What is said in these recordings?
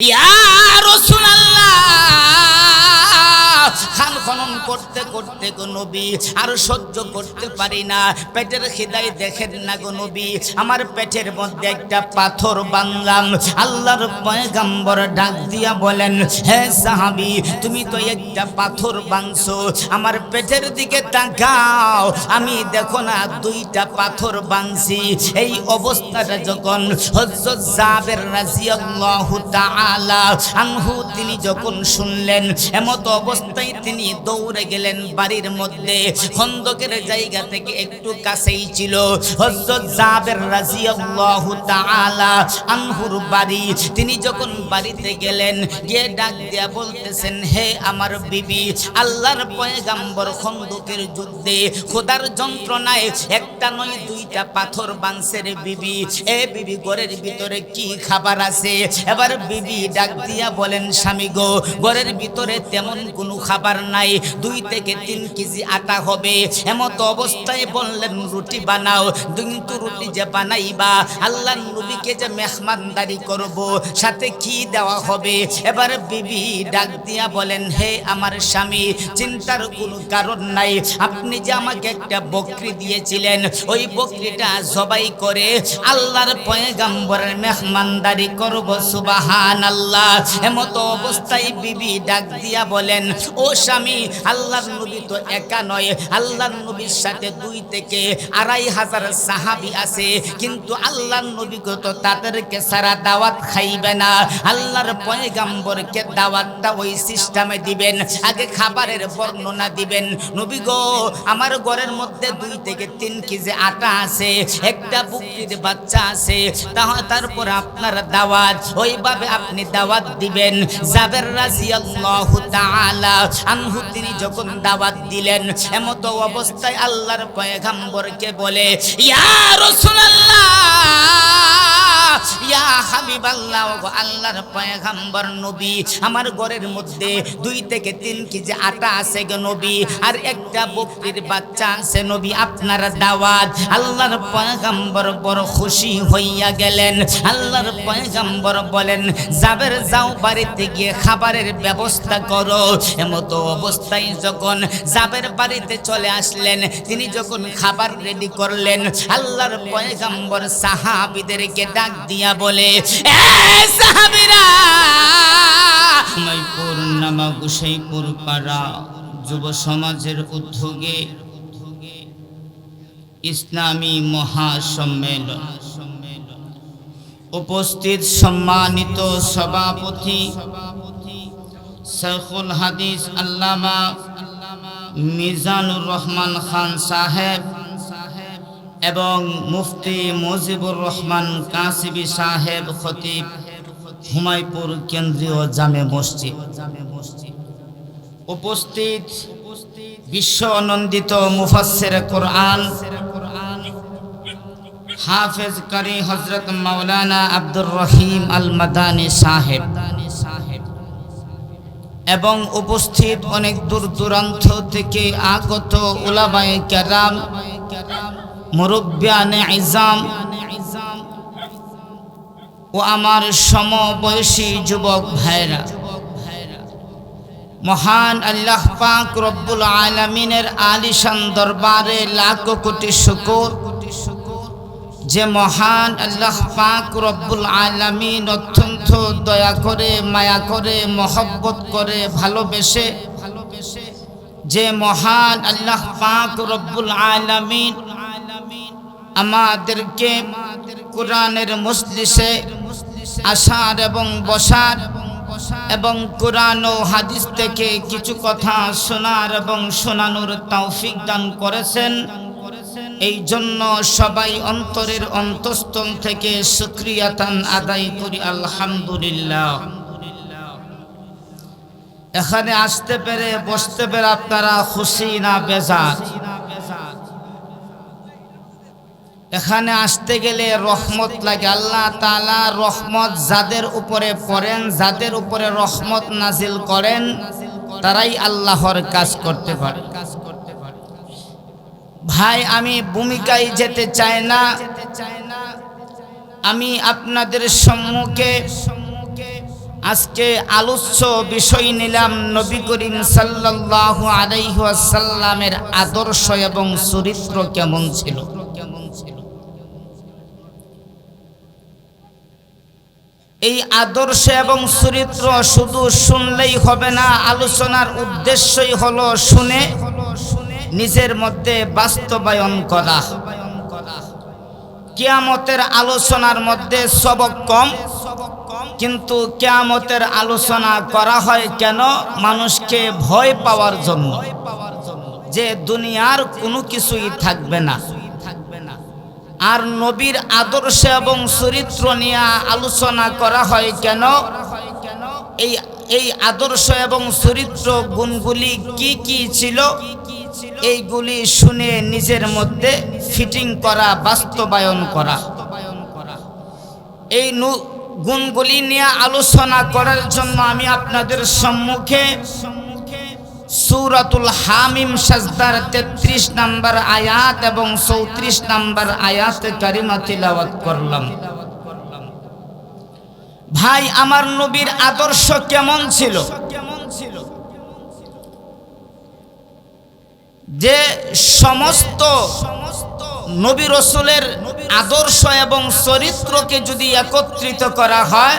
ইয়া করতে করতে গো নবী, আর সহ্য করতে পারি না। পেটের খিদাই দেখেন না গো নবী, আমার পেটের মধ্যে একটা পাথর বানলাম। আল্লাহর পয়গাম্বর ডাক দিয়া বলেন, হে সাহাবী, তুমি তো একটা পাথর বানছো। আমার পেটের দিকে তাকাও। আমি দেখো না দুইটা পাথর বানছি। এই অবস্থাটা যখন হযরত জাবের রাদিয়াল্লাহু তাআলা আনহু তিনি যখন শুনলেন, এমত অবস্থায় তিনি দৌড়ে গেলেন বাড়ির মধ্যে। খন্দকের জায়গা থেকে একটু কাছেই ছিল। হযরত জাবের রাদিয়াল্লাহু তাআলা আনহুর বাড়ি। তিনি যখন বাড়িতে গেলেন, গিয়ে ডাক দিয়া বলতেছেন, হে আমার বিবি, আল্লাহর পয়গাম্বর খন্দকের যুদ্ধে খোদার যন্ত্রণায় একটা নয়, দুইটা পাথর বাংসের বিবি। এ বিবি, ঘরের ভিতরে কি খাবার আছে? এবার বিবি ডাক দিয়া বলেন, স্বামী গো, ঘরের ভিতরে তেমন কোনো খাবার নাই। দুই থেকে তিন কেজি আটা হবে। এমত অবস্থায় বললেন, রুটি বানাও কিন্তু রুটি যে বানাইবা। আল্লাহ নবীকে যে মেহমানদারি করব, সাথে কি দেওয়া হবে? এবার বিবি ডাক দিয়া বলেন, হে আমার স্বামী, চিন্তার কোনো কারণ নাই। আপনি যে আমাকে একটা বকরি দিয়েছিলেন, ওই বকরিটা জবাই করে আল্লাহর পয়গাম্বরের মেহমানদারি করব সুবাহান আল্লাহ এমত অবস্থায় বিবি ডাক দিয়া বলেন, ও স্বামী আল্লাহর নবী তো একা নয়, আল্লাহর নবীর সাথে দুই থেকে আড়াই হাজার সাহাবি আছে। কিন্তু আল্লাহর নবী তো তাদেরকে সারা দাওয়াত খাইবে না। আল্লাহর পয়গাম্বরকে দাওয়াতটা ওই সিস্টেমে দিবেন, আগে খাবারের বর্ণনা দিবেন। নবী গো, আমার ঘরের মধ্যে দুই থেকে তিন কেজি আটা আছে, একটা বুকরির বাচ্চা আছে, তাহা তারপর আপনার দাওয়াত, ওইভাবে আপনি দাওয়াত দিবেন। জাবের রাজিয়াল্লাহু তাআলা আনহু, তিনি যখন দাওয়াত দিলেন এমত অবস্থায় আল্লাহর পয়গাম্বরকে বলে ইয়া রাসূলুল্লাহ! ইয়া হাবিবাল্লাহ আল্লাহর পয়গাম্বর নবী, আমার ঘরের মধ্যে দুই থেকে তিন কেজি আটা আছে গো নবী, আর একটা বকরির বাচ্চা আছে নবী, আপনার দাওয়াত। আল্লাহর পয়গাম্বর বড় খুশি হইয়া গেলেন। আল্লাহর পয়গাম্বর বলেন জাবের যাও, বাড়িতে গিয়ে খাবারের ব্যবস্থা করো। এমতো অবস্থায় যখন জাবের বাড়িতে চলে আসলেন, তিনি যখন খাবার রেডি করলেন, আল্লাহর পয়গাম্বর সাহাবিদেরকে ডাক দিয়া বলে নামা গুসাইপুর পাড়া যুব সমাজের উদ্যোগে ইসলামী মহাসম্মেলন। উপস্থিত সম্মানিত সভাপতি শেখুল হাদিস আল্লামা মিজানুর রহমান খান সাহেব এবং মুফতি মুজিবুর রহমান কাসিবি সাহেব খতিব, হুমায়পুর কেন্দ্রীয় জামে মসজিদ। উপস্থিত বিশ্ব আনন্দিত মুফাসসির কোরআন হাফেজ কারি হজরত মাওলানা আব্দুর রহিম আল মাদানী সাহেব এবং উপস্থিত অনেক দূর দূরান্ত থেকে আগত উলামায়ে কেরাম মুরব্বিয়ানে ইজাম ও আমার সমবয়সী যুবক ভাইরা। মহান আল্লাহ পাক রব্বুল আলমিনের আলিশান দরবারে লাখ কোটি শুকুর। যে মহান আল্লাহ পাক রব্বুল আলমিন অত্যন্ত দয়া করে, মায়া করে, মহব্বত করে, ভালোবেসে, যে মহান আল্লাহ পাক রব্বুল আলমিন আমাদেরকে কোরআনের মজলিসে আসার এবং বসার এবং কোরআন ও হাদিস থেকে কিছু কথা শোনার এবং শোনানোর তৌফিক দান করেছেন। এই জন্য সবাই অন্তরের অন্তঃস্থল থেকে সুক্রিয়াতান আদায় করি, আলহামদুলিল্লাহ। এখানে আসতে পেরে বসতে পেরে আপনারা খুশি না বেজার? এখানে আসতে গেলে রহমত লাগে। আল্লাহ তালা রহমত যাদের উপরে পড়েন, যাদের উপরে রহমত নাজিল করেন, তারাই আল্লাহর কাজ করতে পারে। ভাই, আমি ভূমিকায় যেতে চাই না। আমি আপনাদের সম্মুখে আজকে আলোচ্য বিষয় নিলাম নবী করিম সাল্লাল্লাহু আলাইহি ওয়াসাল্লামের আদর্শ এবং চরিত্র কেমন ছিল কেমন ছিল এই আদর্শ এবং চরিত্র শুধু শুনলেই হবে না, আলোচনার উদ্দেশ্যই হলো শুনে, নিজের মধ্যে বাস্তবায়ন করা। কেয়ামতের আলোচনার মধ্যে সবক কম, কিন্তু কেয়ামতের আলোচনা করা হয় কেন? মানুষকে ভয় পাওয়ার জন্য। যে দুনিয়ার কোনো কিছুই থাকবে না। আর নবীর আদর্শ এবং চরিত্র নিয়ে আলোচনা করা হয় কেন? এই এই আদর্শ এবং চরিত্র গুণগুলি কি কি ছিল? এইগুলি শুনে নিজের মধ্যে ফিটিং করা, বাস্তবায়ন করা। এই গুণগুলি নিয়ে আলোচনা করার জন্য আমি আপনাদের সম্মুখে সুরাতুল হামিম সাজদার তেত্রিশ নাম্বার আয়াত এবং চৌত্রিশ নাম্বার আয়াত কারিমা তিলাওয়াত করলাম। ভাই, আমার নবীর আদর্শ কেমন ছিল? যে সমস্ত নবী রসুলের আদর্শ এবং চরিত্রকে যদি একত্রিত করা হয়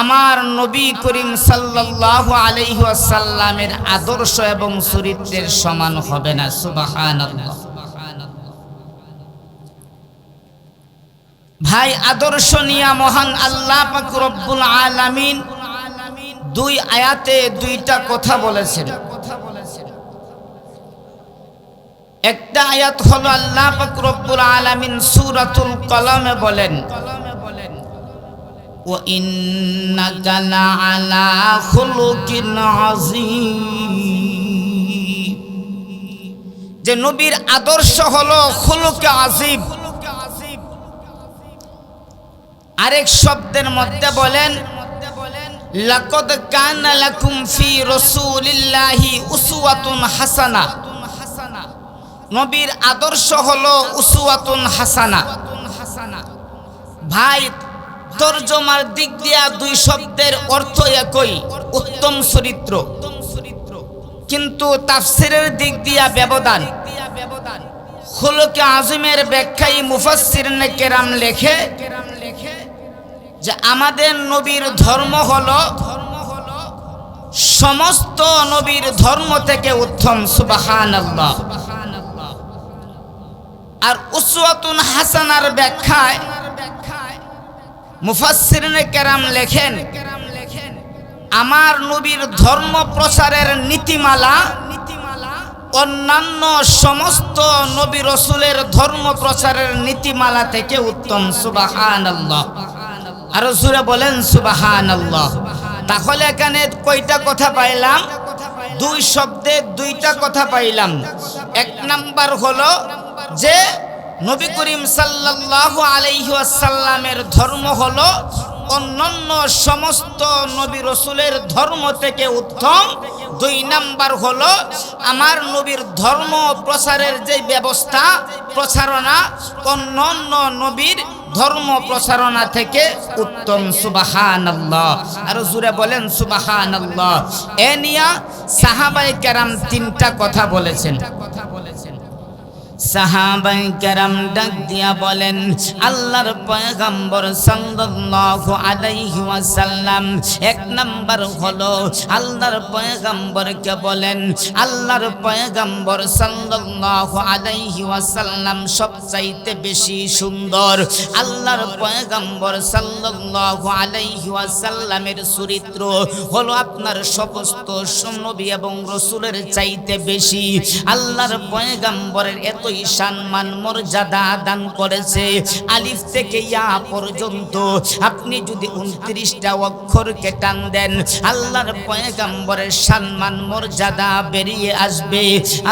আমার নবী করিম সাল্লাল্লাহু আলাইহি ওয়াসাল্লামের আদর্শ এবং চরিত্রের সমান হবে না, সুবহানাল্লাহ। ভাই, আদর্শ নিয়া মহান আল্লাহ রব্বুল আলামিন দুই আয়াতে দুইটা কথা বলেছেন। একটা আয়াত হলো আল্লাহ রব্বুল আলামিন সূরাতুল কলমে বলেন ও ইন্নাকা লাআলা খুলুকিন আযীম যে নবীর আদর্শ হলো খুলুকে আজিব আরেক শব্দের মধ্যে বলেন, লাকদ কানা লাকুম ফি রাসূলিল্লাহি উসওয়াতুন হাসানা। নবীর আদর্শ হলো উসওয়াতুন হাসানা। ভাই তর্জমার দিক দিয়া দুই শব্দের অর্থ একই, উত্তম চরিত্র। কিন্তু তাফসিরের দিক দিয়া ব্যবধান। খুলকে আজমের ব্যাখ্যাই মুফাসসির কেরাম লেখে যে আমাদের নবীর ধর্ম হলো সমস্ত নবীর ধর্ম থেকে উত্তম, সুবহানাল্লাহ। আর উসওয়াতুন হাসানার ব্যাখ্যায় মুফাসসিরিনে কেরাম লেখেন, আমার নবীর ধর্ম প্রচারের নীতিমালা, অন্যান্য সমস্ত নবী রসুলের ধর্ম প্রচারের নীতিমালা থেকে উত্তম সুবাহান আল্লাহ আরও বলেন সুবাহান তাহলে এখানে কয়টা কথা পাইলাম? দুই শব্দে দুইটা কথা পাইলাম। এক নাম্বার হলো যে নবী করিম সাল্লাল্লাহু আলাইহি ওয়াসাল্লামের ধর্ম হলো অন্যান্য সমস্ত নবী রসুলের ধর্ম থেকে উত্তম। দুই নাম্বার হলো আমার নবীর ধর্ম প্রচারের যে ব্যবস্থা, প্রচারণা, অন্যান্য নবীর ধর্ম প্রচারণা থেকে উত্তম। সুবাহান আর জুড়ে বলেন সুবাহান এ নিয়া সাহাবাই কেরাম তিনটা কথা বলেছেন কথা বলেছেন। সাহাবাই কেরাম ডাক দিয়া বলেন, আল্লাহর পয়গম্বর সাল্লাল্লাহু আলাইহি ওয়াসাল্লাম এক নাম্বার হলো, আল্লাহর পয়গম্বরকে বলেন, আল্লাহর পয়গম্বর সাল্লাল্লাহু আলাইহি ওয়াসাল্লাম সবচাইতে বেশি সুন্দর। আল্লাহর পয়গম্বর সাল্লাল্লাহু আলাইহি ওয়াসাল্লামের চরিত্র হলো আপনার সমস্ত নবী এবং রসুলের চাইতে বেশি। আল্লাহর পয়গম্বরের এতই সম্মান মর্যাদা দান করেছে। আলিফ থেকে ইয়া পর্যন্ত আপনি যদি উনত্রিশটা অক্ষরকে টান দেন, আল্লাহর পয়গম্বরের সম্মান মর্যাদা বেরিয়ে আসবে।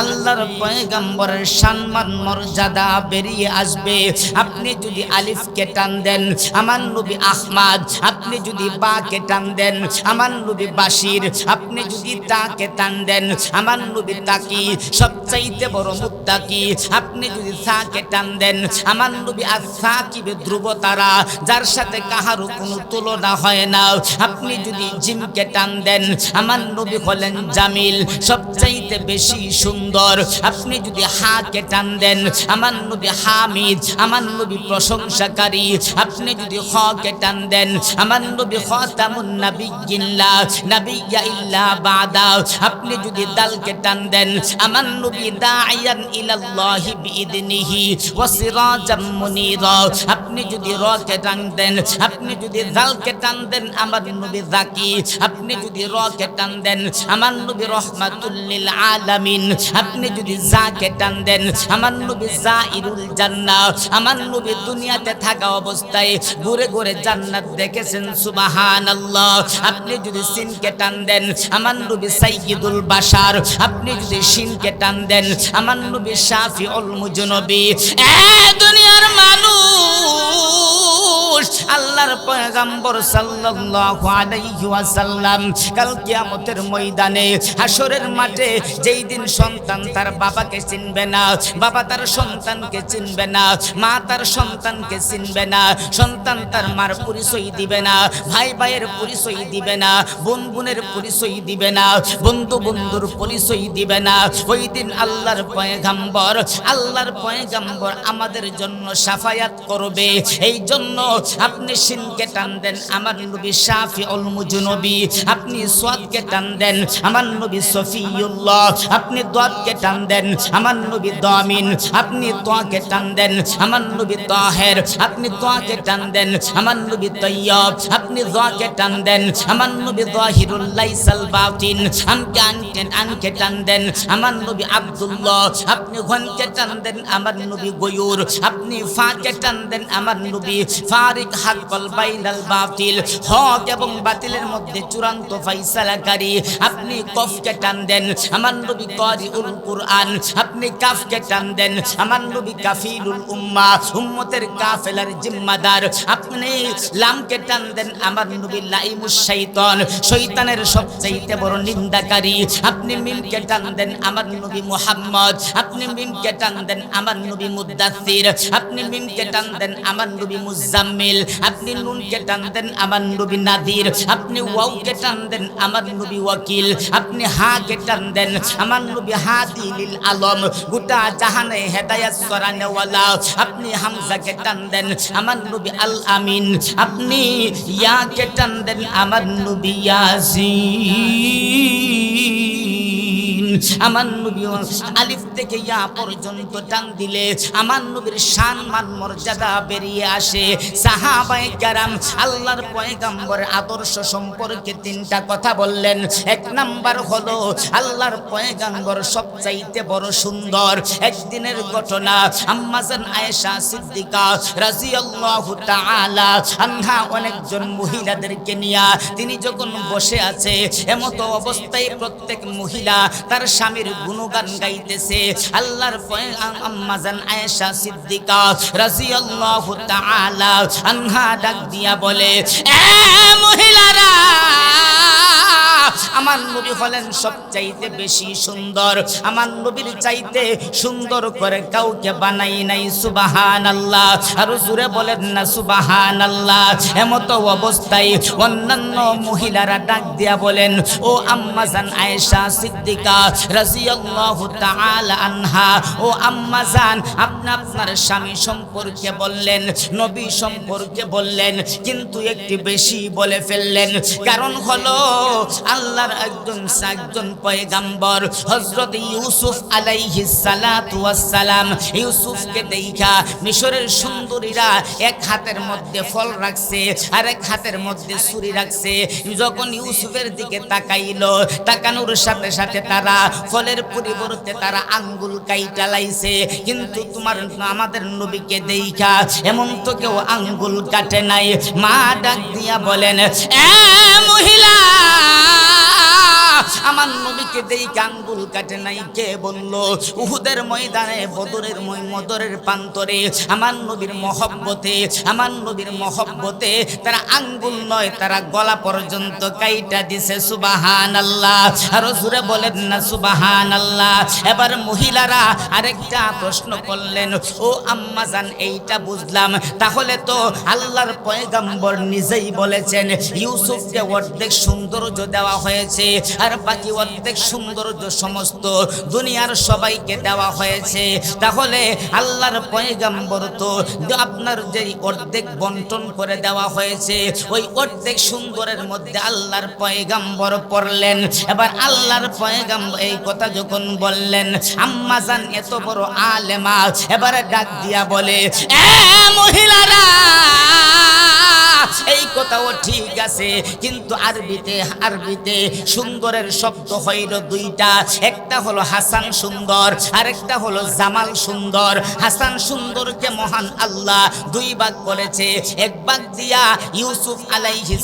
আল্লাহর পয়গম্বরের সম্মান মর্যাদা বেরিয়ে আসবে। আপনি যদি আলিফকে টান দেন, আমার নবী আহমাদ, আপনি যদি বাকে টান দেন, আমার নবী বাসির আপনি যদি তাকে টান দেন, আমার নবী তাকি, সবচাইতে বড় মুত্তাকি আপনি যদি সাকে টান দেন, আমার নবী আর সাকিবে ধ্রুব তারা যার সাথে কাহারও কোনো তুলনা হয় না। আপনি যদি জিমকে টান দেন, আমার নবী হলেন জামিল, সবচাইতে বেশি সুন্দর। আপনি যদি হাকে টান দেন, আমার নবী হামিদ, আমার নবী প্রশংসাকারী। আপনি যদি হকে টান দেন, আমার নবী খতামুন নাবিয়্যিল্লাহ, নাবিয়্যা ইল্লা বাদা। আপনি যদি দালকে টান দেন, আমার নবী দাইয়ান ইলাল্লাহি বিইদনিহি ওয়া সিরাজাম মুনীরা। আপনি যদি রকে টান দেন, আপনি যদি দালকে টান দেন, আমার নবী জাকি। আপনি যদি রকে টান দেন, আমার নবী রহমাতুল লিল আলামিন। আপনি যদি জাকে টান দেন, আমার নবী জাইরুল জান্নাহ। আমার নবী দুনিয়াতে থাকা অবস্থায় ঘুরে ঘুরে জান্নাত দেখেছেন, সুবহানাল্লাহ। আপনি যদি সিনকে টান দেন, আমার নবী সাইয়্যিদুল বাশার। আপনি যদি শিনকে টান দেন, আমার নবী শাফিউল মুজনবী এ দুনিয়ার মানুষ ময়দানে হাসরের মাঠে যেই সন্তান তার বাবাকে চিনবে না, বাবা তার সন্তানকে চিনবে না, মা তার সন্তানকে চিনবে না, সন্তান তার মার পরিচয় দিবে না, ভাই ভাইয়ের পরিচয় দিবে না বোন বোনের পরিচয় দিবে না, বন্ধু বন্ধুর পরিচয় দিবে না। ওই দিন আল্লাহর পয়গাম্বর আল্লাহর পয়গাম্বর আমাদের জন্য সাফায়াত করবে। এই জন্য আপনি সিনকে টান দেন, আমার নবী শাফি অল মুজনবী। আপনি সোয়াদকে টান দেন, আমার নবী সফিউল্লাহ। আপনি দোয়াতকে টান দেন, আমার নবী দামিন। আপনি তোয়াকে টান দেন, আমার নবী তাহের। আপনি তোয়াকে টান দেন, আমার নবী তৈয়ব। আপনি দোয়াকে টান দেন, আমার নবী দাহিরুল লাইসাল বাতিন। আমকে আনকে আনকে টান দেন, আমার নবী আব্দুল্লাহ। আপনি ঘনকে টান দেন, আমার নবী গয়ুর। আপনি ফাকে টান দেন, আমার নবী ফারিক হাক্কল বাইনাল বাতিল। হক এবং বাতিলের মধ্যে চূড়ান্ত ফাইসালাকারী আপনি কফকে টান দেন, আমার নবী কারিউল কুরআন। আপনি কাফকে টান দেন, আমার নবী কাফিলুল উম্মা, উম্মতের কাফেলার জিম্মাদার। আপনি লামকে টান দেন, আমার নবী লাইমুস শাইতান। শয়তানের সবচাইতে বড় নিন্দাকারী। আপনি মিমকে টান দেন, আমার নবী মুহাম্মদ। আপনি মিমকে টান দেন, আমার নবী মুদাসসির। আপনি মিমকে টান দেন, আমার নবী মুজাম্মিল। আপনি নুনকে টান দেন আমার নবী নাদির, আপনি ওয়াউকে টান দেন আমার নবী ওয়াকিল, আপনি হাকে টান দেন আমার নবী হাদিলিল আলম, গোটা জাহানে হেদায়াত সরানেওয়ালা আপনি হামজাকে টান দেন আমার নবী আল আমিন, আপনি ইয়াকে টান দেন আমার নবী ইয়াসিন আমার নবী আলিফ থেকে ইয়া পর্যন্ত টান দিলে আমার নবীর শান, মান, মর্যাদা বেরিয়ে আসে। সাহাবায়ে কেরাম আল্লাহর পয়গাম্বর আদর্শ সম্পর্কে তিনটা কথা বললেন। এক নাম্বার হলো, আল্লাহর পয়গাম্বর সবচাইতে বড় সুন্দর। একদিনের ঘটনা, আম্মাজান আয়েশা সিদ্দিকা রাদিয়াল্লাহু তাআলা আনহা অনেকজন মহিলাদেরকে নিয়ে, তিনি যখন বসে আছে, এমতো অবস্থায় প্রত্যেক মহিলা তার স্বামীর গুণগান গাইতেছে। আল্লাহর আম্মাজান আয়েশা সিদ্দিকা রাদিয়াল্লাহু তাআলা আনহা ডাক দিয়া বলে, এ মহিলারা আমার নবী হলেন সবচাইতে বেশি সুন্দর। আমার নবীর চাইতে সুন্দর করে কাউকে বানাই নাই সুবাহান আল্লাহ আরও জুড়ে বলেন না সুবাহান আল্লাহ এমতো অবস্থায় অন্যান্য মহিলারা ডাক দিয়া বলেন, ও আম্মাজান আয়েশা সিদ্দিকা রাজিয়াল্লাহু তাআলা আনহা, ও আম্মাজান আপনি আপনার স্বামী সম্পর্কে বললেন, নবী সম্পর্কে বললেন, কিন্তু একটি বেশি বলে ফেললেন। কারণ হলো আল্লাহর একজন একজন পয়গাম্বর, হযরত ইউসুফ ওয়াস সালাম ইউসুফকে দেখা মিশরের সুন্দরীরা এক হাতের মধ্যে ফল রাখছে আর এক হাতের মধ্যে ছুরি রাখছে। যখন ইউসুফের দিকে তাকাইলো, তাকানোর সাথে সাথে তারা ফলের পরিবর্তে তারা আঙ্গুল কাইটা লাইছে। কিন্তু তোমার আমাদের নবীকে দেখা এমন তো কেউ আঙ্গুল কাটে নাই। মা ডাক দিয়া বলেন, এ মহিলা আমার নবীকে দেই আঙ্গুল কাটে নাই, কে বলল? উহুদের ময়দানে বদরের মদরের প্রান্তরে আমার নবীর মহব্বতে, আমার নবীর মহব্বতে তারা আঙ্গুল নয়, তারা গলা পর্যন্ত কাইটা দিছে সুবাহান আল্লাহ আরও জুড়ে বলেন না সুবাহান আল্লাহ এবার মহিলারা আরেকটা প্রশ্ন করলেন, ও আম্মাজান এইটা বুঝলাম। তাহলে তো আল্লাহর পয়গাম্বর নিজেই বলেছেন, ইউসুফকে অর্ধেক সৌন্দর্য দেওয়া হয়েছে। আর বাকি অর্ধেক সৌন্দর্য সমস্ত দুনিয়ার সবাইকে দেওয়া হয়েছে। তাহলে আল্লাহর পয়গাম্বর তো আপনার যে অর্ধেক বন্টন করে দেওয়া হয়েছে, ওই অর্ধেক সুন্দরের মধ্যে আল্লাহর পয়গাম্বর পড়লেন। এবার আল্লাহর পয়গাম্বর এই কথা যখন বললেন আম্মাজান এত বড় আলেমা, এবারে ডাক দিয়া বলে, এ মহিলারা এই কথাও ঠিক আছে, কিন্তু আরবিতে আরবিতে সুন্দরের শব্দ হইল দুইটা। একটা হলো হাসান সুন্দর, আরেকটা হলো জামাল সুন্দর। হাসান সুন্দরকে মহান আল্লাহ দুই ভাগ করেছে এক ভাগ দিয়া ইউসুফ আলাইহি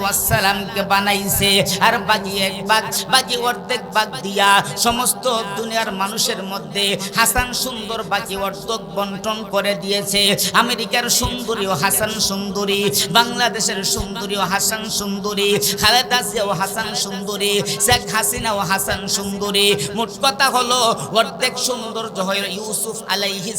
ওয়াসসালামকে বানাইছে, আর বাকি এক ভাগ, বাকি অর্ধেক ভাগ দিয়া সমস্ত দুনিয়ার মানুষের মধ্যে হাসান সুন্দর বাকি অর্ধেক বন্টন করে দিয়েছে। আমেরিকার সুন্দরী ও হাসান সুন্দরী বাংলাদেশের সুন্দরী ও হাসান সুন্দরী, খালেদা জিয়াও হাসান সুন্দরী, শেখ হাসিনা ও হাসান সুন্দরী। মোট কথা হলো, অর্ধেক সৌন্দর্য হলো ইউসুফ আলাইহি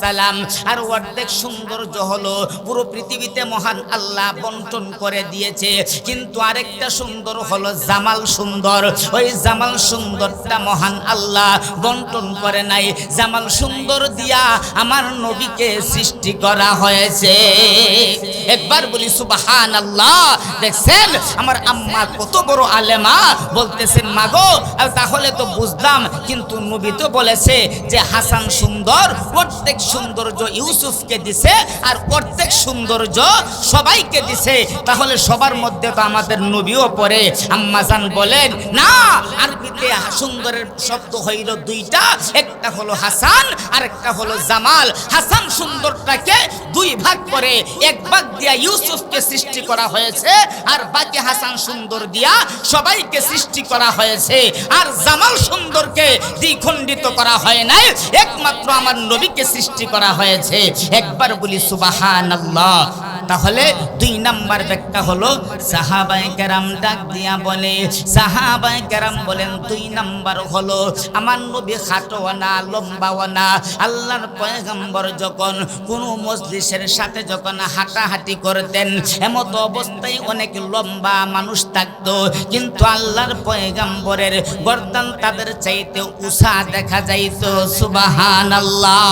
সালাম আর অর্ধেক সৌন্দর্য হলো পুরো পৃথিবীতে মহান আল্লাহ বন্টন করে দিয়েছে। কিন্তু আরেকটা সুন্দর হলো জামাল সুন্দর। ওই জামাল সুন্দরটা মহান আল্লাহ বন্টন করে নাই। জামাল সুন্দর দিয়া আমার নবীকে সৃষ্টি করা হয়েছে। একবার বলি সুবাহান আল্লাহ দেখছেন, আমার আম্মা কত বড় আলেমা, বলতেছেন, মাগো তাহলে তো বুঝলাম। কিন্তু নবী তো বলেছে যে, হাসান সুন্দর, প্রত্যেক সৌন্দর্য ইউসুফকে দিছে, আর প্রত্যেক সৌন্দর্য সবাইকে দিছে। তাহলে সবার মধ্যে তো আমাদের নবীও পড়ে। আম্মাজান বলেন, না, আরবিতে সুন্দরের শব্দ হইল দুইটা, একটা হলো হাসান আর একটা হলো জামাল। হাসান সুন্দরটাকে দুই ভাগ করে, এক ভাগ দিয়া ইউসুফকে সৃষ্টি করা হয়েছে, আর বাকি হাসান সুন্দর দিয়া সবাইকে সৃষ্টি করা হয়েছে, আর জামাল সুন্দরকে দ্বিখণ্ডিত করা হয় নাই। একমাত্র আমার নবীকে সৃষ্টি করা হয়েছে। একবার বলি সুবাহান তাহলে দুই নাম্বার ব্যাখ্যা হলো সাহাবাই কেরাম ডাক দিয়া বলে সাহাবাই কেরাম বলেন, দুই নাম্বার হলো, আমার নবী খাটোয়া না লম্বাও না আল্লাহর পয়গম্বর যখন কোনো মজলিসের সাথে যখন হাঁটাহাঁটি করতেন, এমত অবস্থায় অনেক লম্বা মানুষ থাকতো, কিন্তু আল্লাহর পয়গম্বরের গর্দান তাদের চাইতে উষা দেখা যাইত সুবাহান আল্লাহ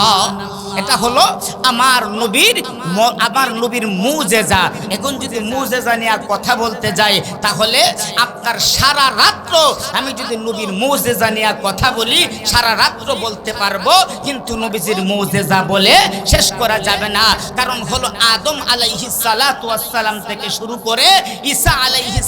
এটা হলো আমার নবীর আমার নবীর মুজেজা। এখন যদি মুজেজা নিয়ে কথা বলতে যাই, তাহলে আপনার সারা রাত্র আমি যদি নবীর মুজেজা নিয়ে কথা বলি, সারা রাত্র বলতে পারব, কিন্তু নবীজির মুজেজা বলে শেষ করা যাবে না। কারণ হলো আদম আলাইহি সালাম থেকে শুরু করে ঈসা আলাইহি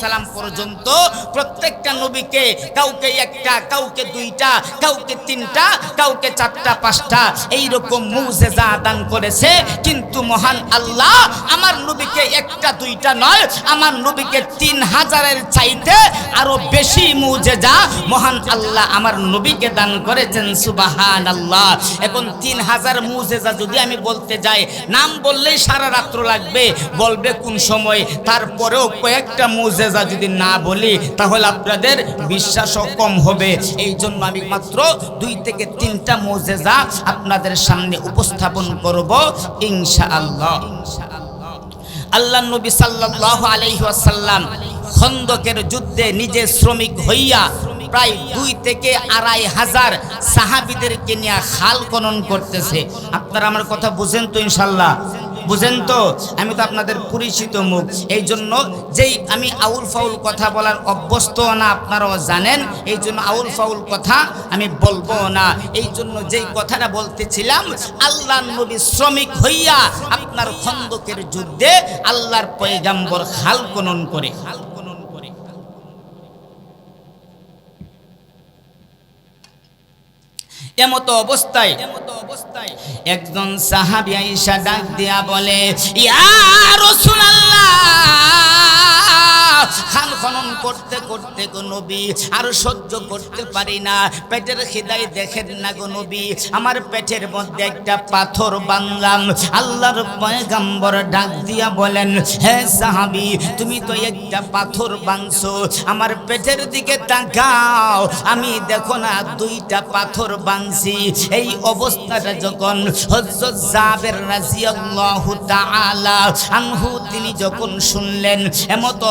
সালাম পর্যন্ত প্রত্যেকটা নবীকে কাউকে একটা, কাউকে দুইটা, কাউকে তিনটা, কাউকে চারটা, পাঁচটা, এই রকম মুজেজা দান করেছে, কিন্তু মহান আল্লাহ আমার নবীকে একটা দুইটা নয়, আমার নবীকে তিন হাজারের চাইতে আরও বেশি মুজেজা মহান আল্লাহ আমার নবীকে দান করেছেন সুবাহান আল্লাহ এখন তিন হাজার মুজেজা যদি আমি বলতে যাই, নাম বললেই সারা রাত্র লাগবে, বলবে কোন সময়, তারপরেও কয়েকটা মুজেজা যদি না বলি, তাহলে আপনাদের বিশ্বাসও কম হবে। এই জন্য আমি মাত্র দুই থেকে তিনটা মুজেজা আপনাদের সামনে উপস্থাপন করব ইনশা আল্লাহ আল্লাহ নবী সাল্লাল্লাহু আলাইহি ওয়াসাল্লাম খন্দকের যুদ্ধে নিজে শ্রমিক হইয়া প্রায় দুই থেকে আড়াই হাজার সাহাবিদেরকে নিয়ে খাল খনন করতেছে। আপনারা আমার কথা বুঝেন তো ইনশাল্লাহ বুঝেন তো? আমি তো আপনাদের পরিচিত মুখ। এই জন্য যেই আমি আউল ফাউল কথা বলার অভ্যস্ত না, আপনারাও জানেন এই জন্য আউল ফাউল কথা আমি বলব না। এই জন্য যেই কথাটা বলতেছিলাম আল্লাহ নবী শ্রমিক হইয়া আপনার খন্দকের যুদ্ধে আল্লাহর পয়গাম্বর খাল কনন করে। খাল খনন করে এমত অবস্থায় একজন সাহাবি আইসা ডাক দিয়া বলে ইয়া রাসূলুল্লাহ! খান খনন করতে করতে গো নবী, আর সহ্য করতে পারি না। পেটের খিদাই দেখেন না গো নবী, আমার পেটের মধ্যে একটা পাথর বানলাম। আল্লাহর পয়গাম্বর ডাক দিয়া বলেন, হে সাহাবি, তুমি তো একটা পাথর বানছো। আমার পেটের দিকে তাকাও। আমি দেখো না দুইটা পাথর বানছি। এই অবস্থাটা যখন হযরত জাবের রাদিয়াল্লাহু তাআলা আনহু, তিনি যখন শুনলেন, এমত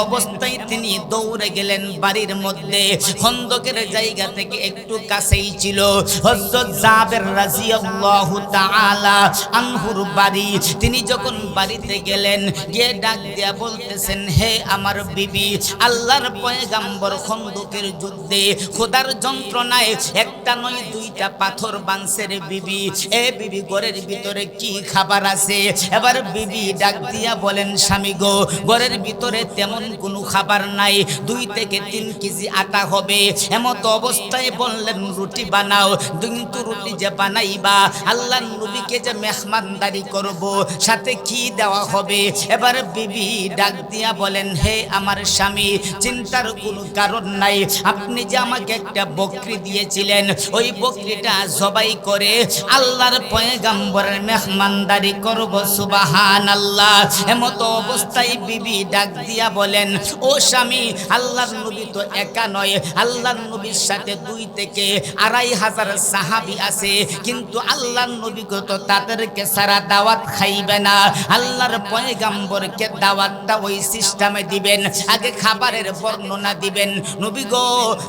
অবস্থায় তিনি দৌড়ে গেলেন বাড়ির মধ্যে? খন্দকের জায়গা থেকে একটু কাছেই ছিল। হযরত জাবের রাদিয়াল্লাহু তাআলা আনহুর বাড়ি। তিনি যখন বাড়িতে গেলেন, গিয়ে ডাক দিয়া বলতেছেন, হে আমার বিবি, আল্লাহর পয়গাম্বর খন্দকের যুদ্ধে খোদার যন্ত্রণায় একটা নয়, দুইটা পাথর বাংসের বিবি। এ বিবি, ঘরের ভিতরে কি খাবার আছে? এবার বিবি ডাক দিয়া বলেন, স্বামী গো, ঘরের ভিতরে তেমন কোনো খাবার নাই, দুই থেকে তিন কেজি আটা হবে। এমতো অবস্থায় বললেন, রুটি বানাও কিন্তু রুটি যে বানাইবা। আল্লাহ নবীকে যে মেহমানদারি করব, সাথে কি দেওয়া হবে? এবার বিবি ডাক দিয়া বলেন, হে আমার স্বামী, চিন্তার কোনো কারণ নাই। আপনি যে আমাকে একটা বকরি দিয়েছিলেন, ওই বকরিটা জবাই করে আল্লাহর পয়গাম্বরের মেহমানদারি করব সুবাহান আল্লাহ এমতো অবস্থায় বিবি ডাক দিয়া বলেন ও স্বামী, আল্লাহর নবী তো একা নয়। আল্লাহর নবীর সাথে দুই থেকে আড়াই হাজার সাহাবি আছে। কিন্তু আল্লাহর নবী তো তাদেরকে সারা দাওয়াত খাইবে না। আল্লাহর পয়গাম্বরকে দাওয়াতটা ওই সিস্টেমে দিবেন, আগে খাবারের বর্ণনা দিবেন। নবী গো,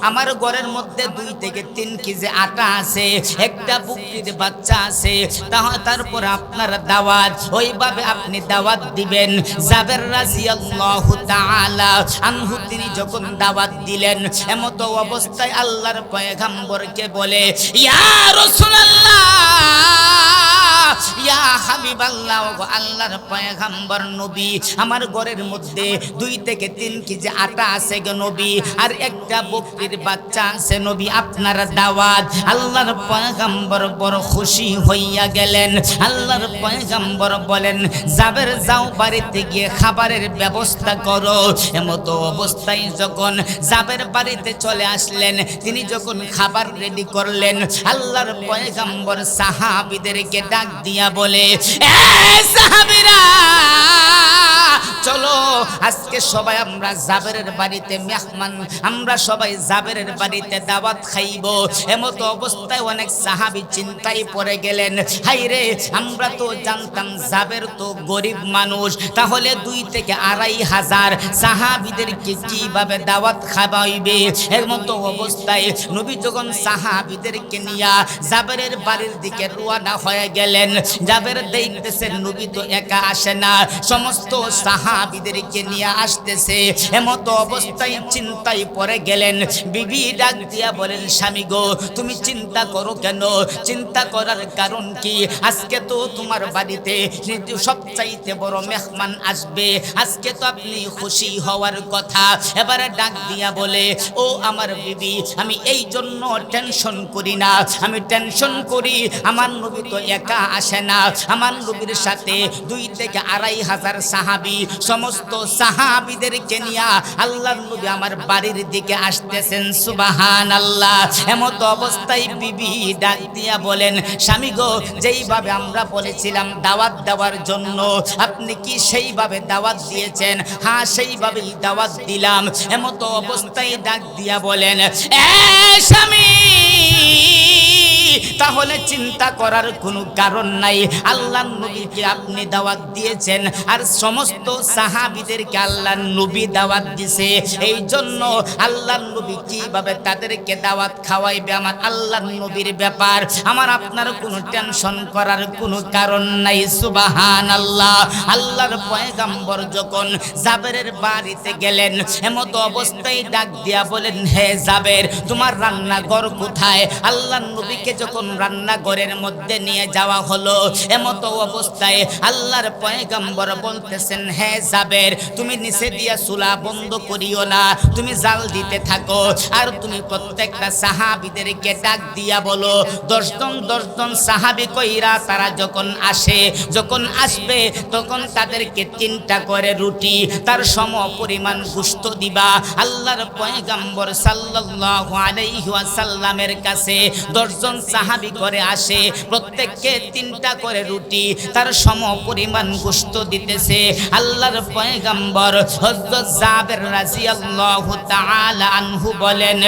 আমার ঘরের মধ্যে দুই থেকে তিন কেজি আটা আছে, একটা বুকরির বাচ্চা আছে। তারপর আপনার দাওয়াত, ওইভাবে আপনি দাওয়াত দিবেন। জাবের রাজিয়াল্লাহু তাআলা আনহু তিনি যখন দাওয়াত দিলেন এমত অবস্থায় আল্লাহর পয়গাম্বরকে বলে ইয়া রাসূলুল্লাহ! ইয়া হাবিবাল্লাহ গো আল্লাহর পয়গাম্বর নবী, আমার ঘরের মধ্যে দুই থেকে তিন কেজি আটা আছে গো নবী, আর একটা বকরির বাচ্চা আছে নবী, আপনার দাওয়াত। আল্লাহর পয়গাম্বর বড় খুশি হইয়া গেলেন। আল্লাহর পয়গাম্বর বলেন জাবের যাও, বাড়িতে গিয়ে খাবারের ব্যবস্থা করো। এমতো অবস্থায় যখন জাবের বাড়িতে চলে আসলেন, তিনি যখন খাবার রেডি করলেন, আল্লাহর পয়গাম্বর সাহাবিদেরকে ডাক দিয়া বলে "এ সাহাবীরা! চলো, আজকে সবাই আমরা জাবেরের বাড়িতে মেহমান, আমরা সবাই জাবেরের বাড়িতে দাওয়াত খাইব। এমত অবস্থায় অনেক সাহাবি চিন্তায় পড়ে গেলেন হাই রে আমরা তো জানতাম জাবের তো গরিব মানুষ, তাহলে দুই থেকে আড়াই হাজার সাহাবিদেরকে কীভাবে দাওয়াত খাওয়াইবে? এর মতো অবস্থায় নবী যখন সাহাবিদেরকে নিয়া জাবেরের বাড়ির দিকে রওনা হয়ে গেলেন, জাবের দেখতেছেন নবী তো একা আসে না, সমস্ত সাহাবিদেরকে নিয়ে আসতেছে, এমতো অবস্থায় চিন্তায় পড়ে গেলেন। বিবি ডাক দিয়া বলেন, স্বামী গো, তুমি চিন্তা করো কেন? চিন্তা করার কারণ কি? আজকে তো তোমার বাড়িতে সবচাইতে বড় মেহমান আসবে। আজকে তো আপনি খুশি হওয়ার কথা। এবারে ডাক দিয়া বলে, ও আমার বিবি, আমি এই জন্য টেনশন করি না। আমি টেনশন করি, আমার নবী তো একা আসে না। আমার নবীর সাথে দুই থেকে আড়াই হাজার সাহাবি সমস্ত সাহাবিদেরকে নিয়ে আল্লাহর নবী আমার বাড়ির দিকে আসতেছেন সুবাহান আল্লাহ এমত অবস্থায় বিবি ডাক দিয়া বলেন, স্বামী গো, যেইভাবে আমরা বলেছিলাম দাওয়াত দেওয়ার জন্য, আপনি কি সেইভাবে দাওয়াত দিয়েছেন? হ্যাঁ সেইভাবেই দাওয়াত দিলাম। এমত অবস্থায় ডাক দিয়া বলেন স্বামী তাহলে চিন্তা করার কোনো কারণ নাই। আল্লাহ নবীকে আপনি দাওয়াত দিয়েছেন আর সমস্ত সাহাবিদেরকে আল্লাহ নবী দাওয়াত দিছে। এই জন্য আল্লাহ নবী কীভাবে তাদেরকে দাওয়াত খাওয়াইবে? আমার আল্লাহ নবীর ব্যাপার। আমার আপনার কোনো টেনশন করার কোনো কারণ নাই। সুবাহান আল্লাহ আল্লাহর পয়গাম্বর যখন জাবেরের বাড়িতে গেলেন, এমত অবস্থায় ডাক দিয়া বলেন, হে জাবের, তোমার রান্নাঘর কোথায়? আল্লাহ নবীকে যখন রান্নাঘরের মধ্যে নিয়ে যাওয়া হলো, এমতো অবস্থায় আল্লাহর পয়গাম্বর বলতেছেন হ্যাঁ জাবের, তুমি নিচে দিয়া চুলা বন্ধ করিও না, তুমি জাল দিতে থাকো। আর তুমি প্রত্যেকটা সাহাবিদেরকে ডাক দিয়া বলো, দশজন দশজন সাহাবি কইরা তারা যখন আসে, যখন আসবে, তখন তাদেরকে তিনটা করে রুটি, তার সম পরিমাণ গুস্ত দিবা। আল্লাহর পয়গাম্বর সাল্লাল্লাহু আলাইহি ওয়াসাল্লামের কাছে দশজন সাহাবি করে আসে, প্রত্যেককে তিনটা করে রুটি, তার সম পরিমাণ গুস্ত দিতেছে। আল্লাহর পয়গাম্বর হযরত জাবের রাদিয়াল্লাহু আনহু বলেন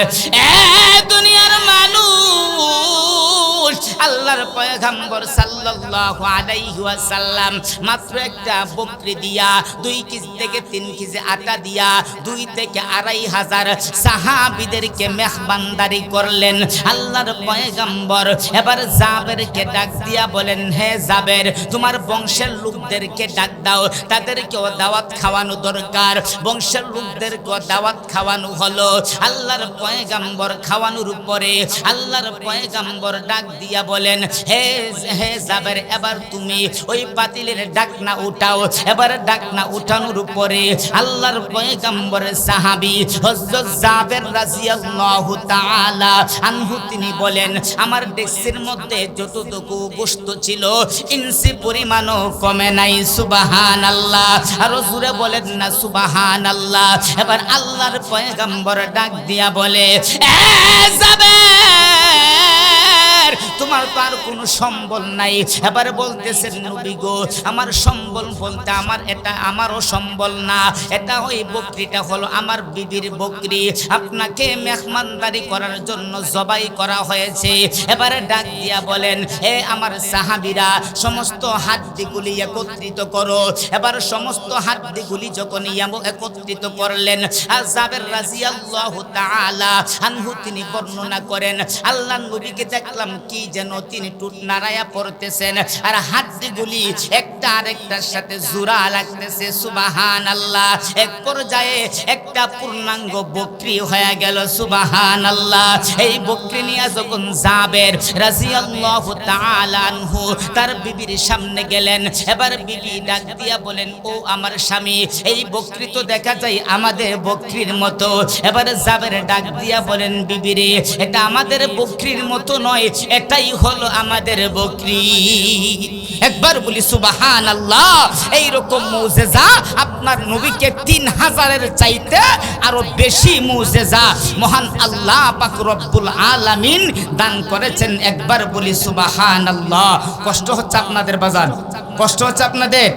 দুনিয়ার মানুষ, আল্লাহর পয়গাম্বর সাল্লাল্লাহু আলাইহি ওয়াসাল্লাম, মাত্র একটা বকরি দিয়া, দুই কেজি থেকে তিন কেজি আটা দিয়া, দুই থেকে আড়াই হাজার সাহাবিদেরকে মেহবানদারি করলেন। আল্লাহর পয়গাম্বর এবার জাবেরকে ডাক দিয়া বলেন, হে জাবের, তোমার বংশের লোকদেরকে ডাক দাও। তাদেরকেও দাওয়াত খাওয়ানো দরকার। বংশের লোকদেরকেও দাওয়াত খাওয়ানো হলো। আল্লাহর পয়গাম্বর খাওয়ানোর উপরে আল্লাহর পয়গাম্বর ডাক দিয়া বলেন, হে হে জাবের, এবার তুমি ওই পাতিলের ডাক না উঠাও। এবার ডাক না উঠানোর উপরে আল্লাহর পয়গাম্বরের সাহাবি হযরত জাবের রাদিয়াল্লাহু তাআলা আনহু তিনি বলেন, আমার ডেক্সির মধ্যে যতটুকু গোস্ত ছিল, ইনসি পরিমাণও কমে নাই সুবাহান আল্লাহ আরও জুড়ে বলেন না সুবাহান আল্লাহ এবার আল্লাহর পয়গাম্বর ডাক দিয়া বলে জাবের তোমার তো আর কোনো সম্বল নাই। এবার বলতেছেন, নবী গো, আমার সম্বল বলতে আমার এটা আমারও সম্বল না। এটা ওই বকরিটা হলো আমার বিবির বকরি। আপনাকে মেহমানদারি করার জন্য জবাই করা হয়েছে। এবারে ডাক দিয়া বলেন হে আমার সাহাবিরা, সমস্ত হাড্ডিগুলি একত্রিত করো। এবার সমস্ত হাড্ডিগুলি যখন একত্রিত করলেন জাবের রাজিয়াল্লাহু তিনি বর্ণনা করেন, আল্লাহ নবীকে দেখলাম কি যেন তিনি টুট নাড়ায়া পড়তেছেন। আর হাড্ডিগুলি একটা আরেকটার সাথে জোড়া লাগতেছে সুবাহান আল্লাহ এক পর্যায়ে একটা পূর্ণাঙ্গ বকরি হয়ে গেল সুবাহান আল্লাহ এই বকরি নিয়ে যখন জাবের রাজিয়াল্লাহু তাআলা আনহু তার বিবির সামনে গেলেন, এবার বিবি ডাক দিয়া বলেন, ও আমার স্বামী, এই বকরি তো দেখা যায় আমাদের বকরির মতো। এবার জাবের ডাক দিয়া বলেন বিবিরে এটা আমাদের বকরির মতো নয় এটাই হলো আমাদের বকরি। একবার বলি সুবাহান আল্লাহ এইরকম মৌজেজা আপনার নবীকে তিন হাজারের চাইতে আরও বেশি মৌজেজা। মহান আল্লাহ পাক রব্বুল আলামিন দান করেছেন। একবার বলি সুবাহান আল্লাহ কষ্ট হচ্ছে আপনাদের বাজার? কষ্ট হচ্ছে আপনাদের?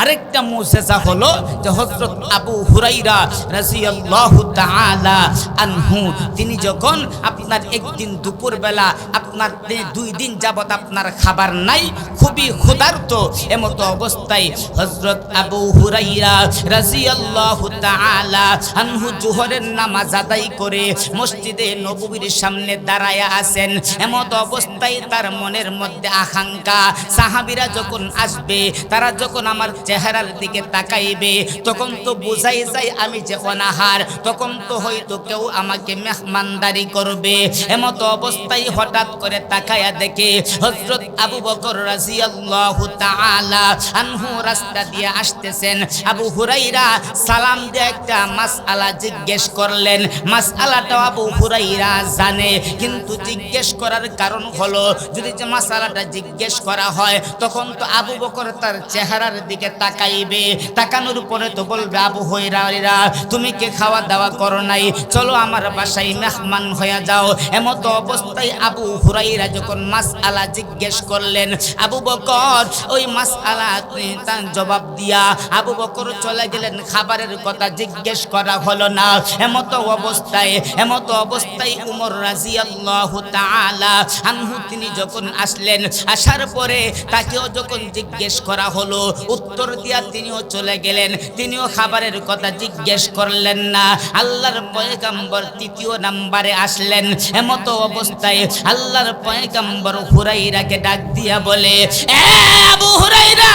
আরেকটা মুজেজা হলো যে হজরত আবু হুরাইরা রাদিয়াল্লাহু তাআলা আনহু, তিনি যখন আপনার একদিন দুপুরবেলা, আপনার দুই দিন যাবত আপনার খাবার নাই, খুবই ক্ষুধার্ত, এমতো অবস্থায় হজরত আবু হুরাইরা রাদিয়াল্লাহু তাআলা আনহু জোহরের নামাজ আদায় করে মসজিদে নববীর সামনে দাঁড়ায়া আছেন। এমত অবস্থায় তার মনের মধ্যে আকাঙ্ক্ষা, সাহাবীরা যখন আসবে, তারা যখন আমার চেহারার দিকে তাকাইবে, তখন তো বোঝাই যায় আমি যে অনাহার, তখন তো হয়তো কেউ আমাকে মেহমানদারি করবে। এমতো অবস্থায় হঠাৎ করে তাকায়া দেখে হযরত আবু বকর রাদিয়াল্লাহু তাআলা আনহু রাস্তা দিয়ে আসতেছেন। আবু হুরাইরা সালাম দিয়ে একটা মাসআলা জিজ্ঞেস করলেন। মাসআলাটা আবু হুরাইরা জানে, কিন্তু জিজ্ঞেস করার কারণ হলো, যদি যে মাসালাটা জিজ্ঞেস করা হয়, তখন তো আবু বকর তার চেহারার দিকে তাকাইবে। তাকানোর পরে তো বলবে, আবু হুরাইরা তুমি কে খাওয়া দাওয়া করো নাই? চলো আমার বাসায় মেহমান হয়ে যাও। এমত অবস্থায় আবু হুরাইরা যখন মাসআলা জিজ্ঞেস করলেন, আবু বকর, ওই মাসআলা তার জবাব দিয়া। আবু বকর চলে গেলেন, খাবারের কথা জিজ্ঞেস করা হলো না। এমত অবস্থায় এমত অবস্থায় উমর রাজিয়াল্লাহু তাআলা আনহু তিনি যখন আসলেন, আসার পরে তাকেও যখন জিজ্ঞেস করা হলো উত্তর দিয়া তিনিও চলে গেলেন, তিনিও খাবারের কথা জিজ্ঞেস করলেন না। আল্লাহর পয়গাম্বর তৃতীয় নাম্বারে আসলেন। এমত অবস্থায় আল্লাহর পয়গাম্বর হুরাইরাকে ডাক দিয়া বলে, এ আবু হুরাইরা!